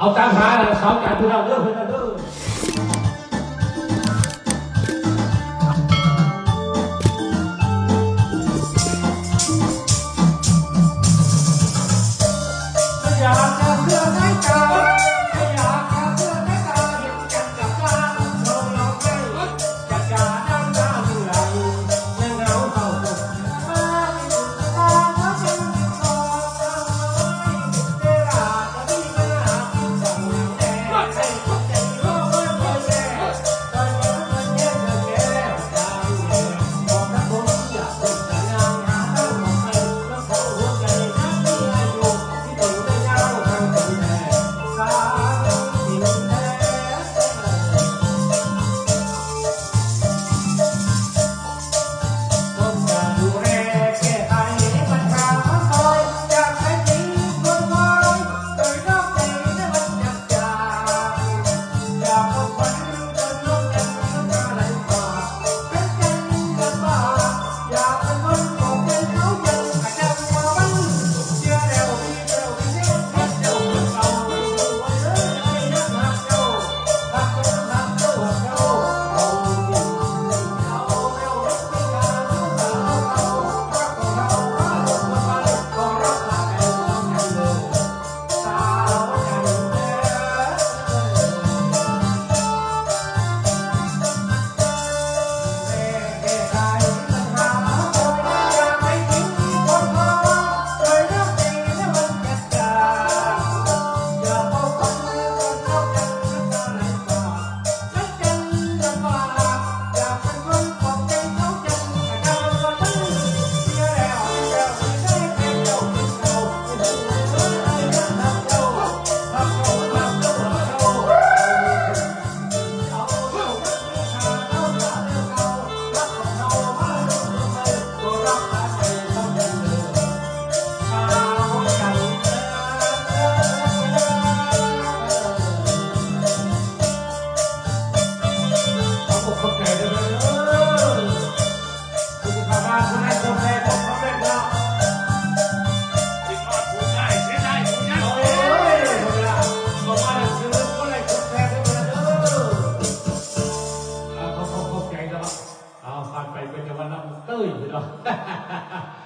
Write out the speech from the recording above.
เอาตามหาแล้วเขาจัดพี่น้อเด้อเด้อ I've been 摄影师哈